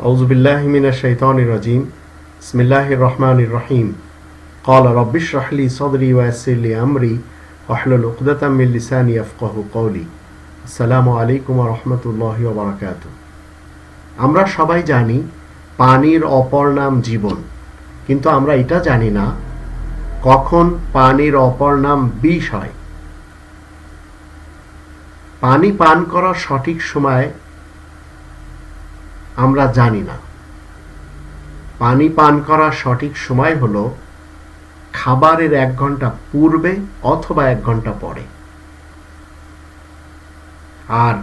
أعوذ بالله من الشيطان الرجيم بسم الله الرحمن الرحيم قال رب اشرح لي صدري ويسر لي أمري واحلل عقدة من لساني يفقه قولي السلام عليكم ورحمة الله وبركاته আমরা সবাই জানি পানির অপর নাম জীবন কিন্তু আমরা এটা জানি না কখন পানির অপর নাম বিষ হয় পানি পান করার সঠিক সময় আমরা জানি না। পানি পান করার সঠিক সময় হলো খাবারের এক ঘণ্টা পূর্বে অথবা এক ঘণ্টা পরে। আর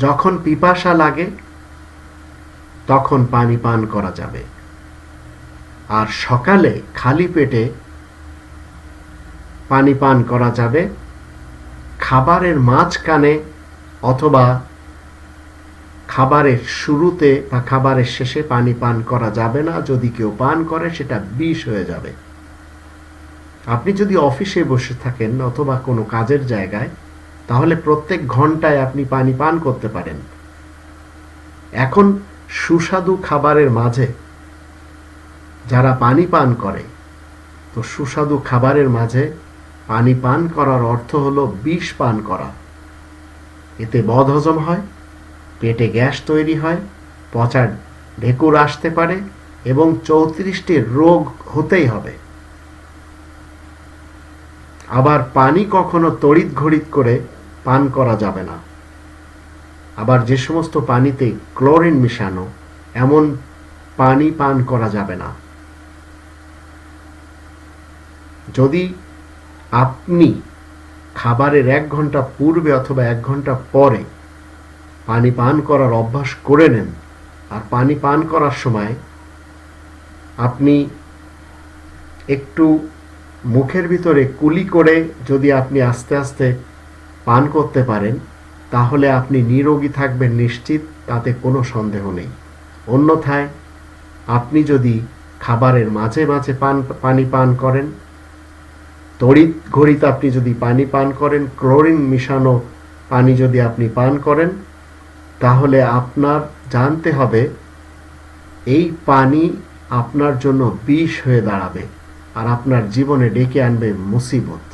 যখন পিপাসা লাগে, তখন পানি পান করা যাবে। আর সকালে খালি পেটে পানি পান করা যাবে। খাবারের মাঝখানে অথবা খাবারের শুরুতে বা খাবারের শেষে পানি পান করা যাবে না। যদি কেউ পান করে, সেটা বিষ হয়ে যাবে। আপনি যদি অফিসে বসে থাকেন অথবা কোনো কাজের জায়গায়, তাহলে প্রত্যেক ঘন্টায় আপনি পানি পান করতে পারেন। এখন সুস্বাদু খাবারের মাঝে যারা পানি পান করে, তো সুস্বাদু খাবারের মাঝে পানি পান করার অর্থ হলো বিষ পান করা। এতে বদহজম হয় পেটে গ্যাস তৈরি হয়, পচা ঢেকুর আসতে পারে এবং চৌত্রিশটি রোগ হতেই হবে। আবার পানি কখনো তড়িৎ ঘড়িৎ করে পান করা যাবে না। আবার যে সমস্ত পানিতে ক্লোরিন মিশানো, এমন পানি পান করা যাবে না। যদি আপনি খাবারের এক ঘণ্টা পূর্বে অথবা এক ঘণ্টা পরে পানি পান করার অভ্যাস করে নেন। আর পানি পান করার সময় আপনি একটু মুখের ভিতরে কুলি করে যদি আপনি আস্তে আস্তে পান করতে পারেন, তাহলে আপনি নিরোগী থাকবেন নিশ্চিত, তাতে কোনো সন্দেহ নেই। অন্যথায় আপনি যদি খাবারের মাঝে মাঝে পান, পানি পান করেন, তড়িৎ ঘড়িতে আপনি যদি পানি পান করেন, ক্লোরিন মিশানো পানি যদি আপনি পান করেন তাহলে আপনার জানতে হবে, এই পানি আপনার জন্য বিষ হয়ে দাঁড়াবে আর আপনার জীবনে ডেকে আনবে মুসিবত।